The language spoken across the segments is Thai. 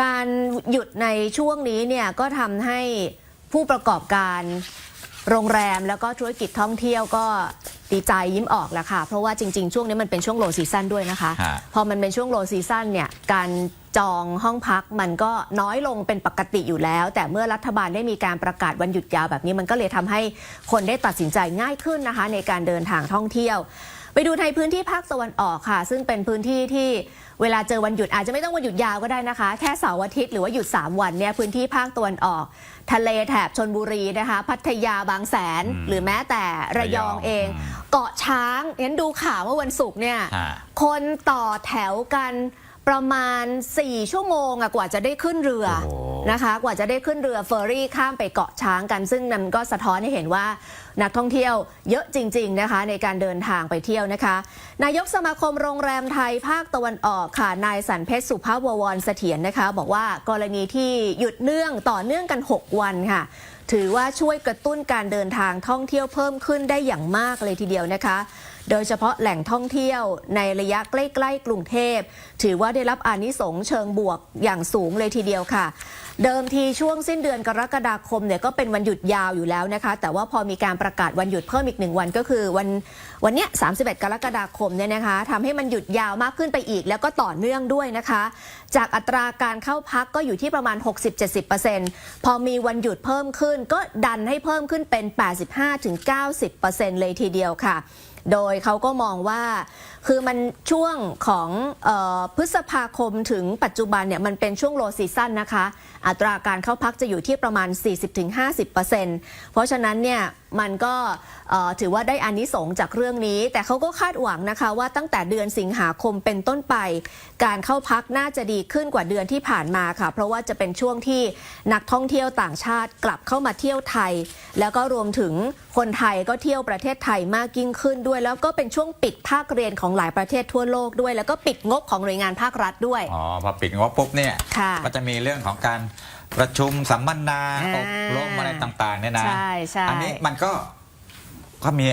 การหยุดในช่วงนี้เนี่ยก็ทำให้ผู้ประกอบการโรงแรมแล้วก็ธุรกิจท่องเที่ยวก็ดีใจยิ้มออกแล้วค่ะ เพราะว่าจริง ๆ ช่วงนี้มันเป็นช่วงโลซีซั่นด้วยนะคะ ฮะ พอมันเป็นช่วงโลซีซั่นเนี่ยการจองห้องพักมันก็น้อยลงเป็นปกติอยู่แล้ว แต่เมื่อรัฐบาลได้มีการประกาศวันหยุดยาวแบบนี้มันก็เลยทำให้คนได้ตัดสินใจง่ายขึ้นนะคะ ในการเดินทางท่องเที่ยว ไปดูในพื้นที่ภาคตะวันออกค่ะ ซึ่งเป็นพื้นที่ที่เวลาเจอวันหยุดอาจจะไม่ต้องวันหยุดยาวก็ได้นะคะ แค่เสาร์อาทิตย์หรือว่าหยุด 3 วันเนี่ยพื้นที่ภาคตะวันออก ทะเลแถบชนบุรีนะคะ พัทยาบางแสนอืมหรือแม้แต่ระยองระยองเองอืมเกาะช้างเห็นดูข่าวเมื่อวันศุกร์เนี่ยฮะคนต่อแถวกันประมาณ 4 ชั่วโมงอะกว่าจะได้ขึ้นเรือโอ้โห นะคะ กว่าจะได้ขึ้นเรือเฟอร์รี่ข้ามไปเกาะช้างกัน ซึ่งมันก็สะท้อนให้เห็นว่านักท่องเที่ยวเยอะจริง ๆนะคะ ในการเดินทางไปเที่ยวนะคะ นายกสมาคมโรงแรมไทยภาคตะวันออกค่ะนายสันเพชรสุภาพววรเสถียรนะคะ บอกว่ากรณีที่หยุดเนื่องต่อเนื่องกัน 6 วันค่ะ ถือว่าช่วยกระตุ้นการเดินทางท่องเที่ยวเพิ่มขึ้นได้อย่างมากเลยทีเดียวนะคะ โดยเฉพาะแหล่งท่องเที่ยวในระยะใกล้ๆกรุงเทพ ถือว่าได้รับอานิสงส์เชิงบวกอย่างสูงเลยทีเดียวค่ะ เดิมทีช่วงสิ้นเดือนกรกฎาคมเนี่ยก็เป็นวันหยุดยาวอยู่แล้วนะคะ แต่ว่าพอมีการประกาศวันหยุดเพิ่มอีกหนึ่งวันก็คือวันวันนี้31 กรกฎาคมเนี่ยนะคะทำให้มันหยุดยาวมากขึ้นไปอีก แล้วก็ต่อเนื่องด้วยนะคะ จากอัตราการเข้าพักก็อยู่ที่ประมาณ 60-70%พอมีวันหยุดเพิ่มขึ้นก็ดันให้เพิ่มขึ้นเป็น 85-90%เลยทีเดียวค่ะ โดยเขาก็มองว่า คือมันช่วงของออพฤษภาคมถึงปัจจุบันเนี่ยมันเป็นช่วงโลซีซั่นนะคะ อัตราการเข้าพักจะอยู่ที่ประมาณ 40-50%เพราะฉะนั้นเนี่ย มันก็เอ่อถือว่าได้อานิสงส์จากเรื่องนี้ แต่เขาก็คาดหวังนะคะว่าตั้งแต่เดือนสิงหาคมเป็นต้นไป การเข้าพักน่าจะดีขึ้นกว่าเดือนที่ผ่านมาค่ะ เพราะว่าจะเป็นช่วงที่นักท่องเที่ยวต่างชาติกลับเข้ามาเที่ยวไทย แล้วก็รวมถึงคนไทยก็เที่ยวประเทศไทยมากยิ่งขึ้นด้วย แล้วก็เป็นช่วงปิดภาคเรียนของหลายประเทศทั่วโลกด้วย แล้วก็ปิดงบของหน่วยงานภาครัฐด้วยอ๋อพอปิดงบปุ๊บเนี่ยค่ะก็จะมีเรื่องของการ ประชุมสัมมนาอ่าอบรมอะไรต่างๆเนี่ยนะใช่ใช่อันี้มันก็ก็มี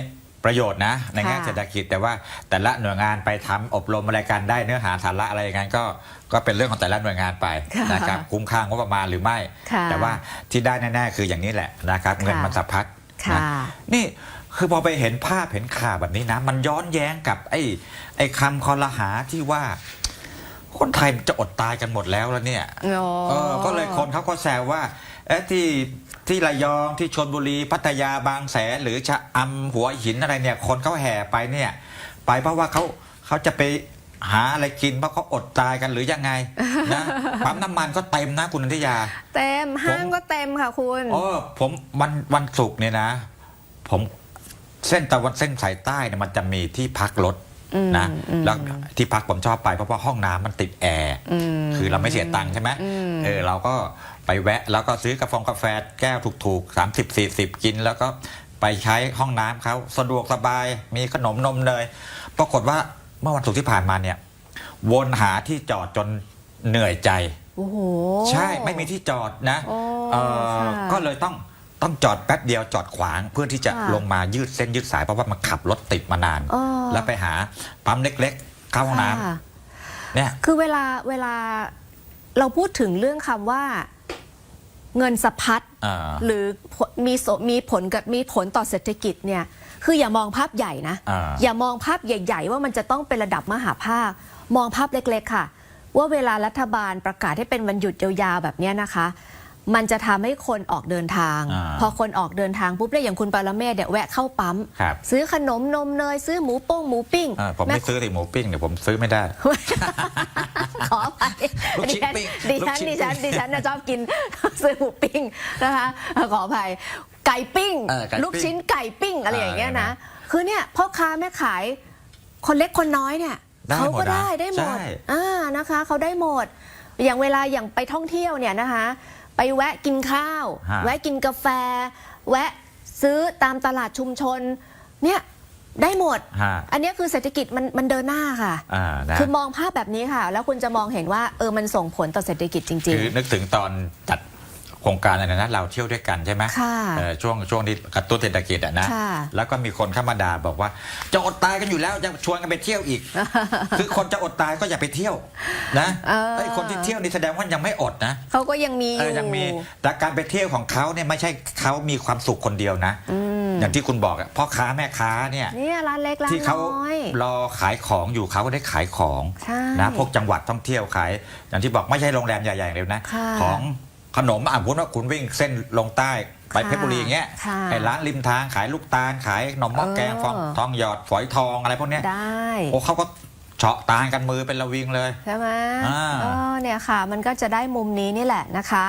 ประโยชน์นะ ในแง่ค่ะเศรษฐกิจแต่ว่าแต่ละหน่วยงานไปทำอบรมอะไรกันได้เนื้อหาสาระอะไรอย่างนั้นก็ก็เป็นเรื่องของแต่ละหน่วยงานไปค่ะนะครับคุ้มค่างบประมาณหรือไม่ ค่ะแต่ว่าที่ได้แน่ๆคืออย่างนี้แหละนะครับเงินค่ะ มันสะพัดค่ะ นะ นี่คือพอไปเห็นภาพเห็นข่าวแบบนี้นะ มันย้อนแย้งกับไอ้ไอ้คำคอรหาที่ว่า คนไทยจะอดตายกันหมดแล้วแล้วเนี่ยโอ้เออก็เลยคนเขาก็แซวว่าเอ๊ะที่ที่ระยองที่ชนบุรีพัทยาบางแสนหรือชะอำหัวหินอะไรเนี่ย คนเขาแห่ไปเนี่ย ไปเพราะว่าเขาเขาจะไปหาอะไรกินเพราะเขาอดตายกันหรือยังไงนะปั๊มน้ำมันก็เต็มนะคุณนันทิยา เต็มห้างก็เต็มค่ะคุณ เออผมวันวันศุกร์เนี่ยนะ ผมเส้นตะวันเส้นสายใต้เนี่ยมันจะมีที่พักรถอืม นะอืมแล้วที่พักผมชอบไปเพราะว่าห้องน้ำมันติดแอร์อืมคือเราไม่เสียตังค์ใช่ไหมอืมเออเราก็ไปแวะแล้วก็ซื้อกาแฟกาแฟแก้วถูกๆ 30 40 กิน แล้วก็ไปใช้ห้องน้ำเขาสะดวกสบายมีขนมนมเลยปรากฏว่าเมื่อวันศุกร์ที่ผ่านมาเนี่ย วนหาที่จอดจนเหนื่อยใจ โอ้โห ใช่ไม่มีที่จอดนะโอ้เออค่ะก็เลยต้อง ต้องจอดแป๊บเดียวจอดขวางเพื่อที่จะค่ะลงมายืดเส้นยืดสายเพราะว่ามันขับรถติดมานาน อ๋อ แล้วไปหาปั๊มเล็กๆเข้าห้องน้ค่ะำเนี่ย คือเวลาเวลาเราพูดถึงเรื่องคำว่าเงินสะพัดอ่า หรือผลมีโสมีผลกับมีผลต่อเศรษฐกิจเนี่ยคืออย่ามองภาพใหญ่นะ อ่า อย่ามองภาพใหญ่ ๆ ว่ามันจะต้องเป็นระดับมหาภาค มองภาพเล็กๆค่ะ ว่าเวลารัฐบาลประกาศให้เป็นวันหยุดยาวๆแบบเนี้ยนะคะ มันจะทำให้คนออกเดินทาง อ่าพอคนออกเดินทางปุ๊บเนี่ยอย่างคุณปารเมศเนี่ยแวะเข้าปั๊ม ครับ ซื้อขนมนมเนยซื้อหมูโป้งหมูปิ้งอ่าผมแม่ไม่ซื้อติหมูปิ้งเดี๋ยวผมซื้อไม่ได้ ขอไปลูกชิ้นปิ้งดิฉันลูกชิ้ดินฉันดิฉันน่ะชอบกิน ซื้อหมูปิ้งนะคะขออภัยไก่ปิ้ง เออไก่ปิ้งลูกชิ้นไก่ปิ้งอะไรอย่างเงี้ยนะเออคือเนี่ยพ่อค้าแม่ขาย คนเล็กคนน้อยเนี่ยได้เขาหมก็ดนะได้ได้หมดใช่ อ่านะคะเขาได้หมด อย่างเวลาอย่างไปท่องเที่ยวเนี่ยนะคะ ไปแวะกินข้าว ฮะ แวะกินกาแฟ แวะซื้อตามตลาดชุมชน เนี่ยได้หมด ฮะอันเนี้ยคือเศรษฐกิจมันมันเดินหน้าค่ะ อ่านะคือมองภาพแบบนี้ค่ะ แล้วคุณจะมองเห็นว่าเออมันส่งผลต่อเศรษฐกิจจริง คือนึกถึงตอนจัด โครงการอะไรนะเราเที่ยวด้วยกันใช่ไหมค่ะเออช่วงช่วงที่กระตุ้นเศรษฐกิจอะนะค่ะแล้วก็มีคนเข้ามาด่าบอกว่า จะอดตายกันอยู่แล้วจะชวนกันไปเที่ยวอีก คือคนจะอดตายก็อย่าไปเที่ยวนะเออไอ้คนที่เที่ยวนี่แสดงว่ายังไม่อดนะเขาก็ยังมีอเออยู่ยังมีแต่การไปเที่ยวของเขาเนี่ยไม่ใช่เขามีความสุขคนเดียวนะมอย่างที่คุณบอกอะพ่อค้าแม่ค้าเนี่ยเนี่ยร้านเล็กร้านที่เขาน้อยรอขายของอยู่เขาก็ได้ขายของใช่นะพวกจังหวัดท่องเที่ยวขาย อย่างที่บอกไม่ใช่โรงแรมใหญ่ๆเดียวนะค่ะของ ขนมอะพูดว่าคุณวิ่งเส้นลงใต้ไปค่ะเพชรบุรีอย่างเงี้ยค่ะไอ้ร้านริมทางขายลูกตาลขายขนมหม้อแกงเออ ฟองทองหยอดฝอยทองอะไรพวกเนี้ยได้ โอ้เขาก็เฉาะตาลกันมือเป็นระวิงเลย ใช่ไหมอ่า เออเนี่ยค่ะ มันก็จะได้มุมนี้นี่แหละนะคะ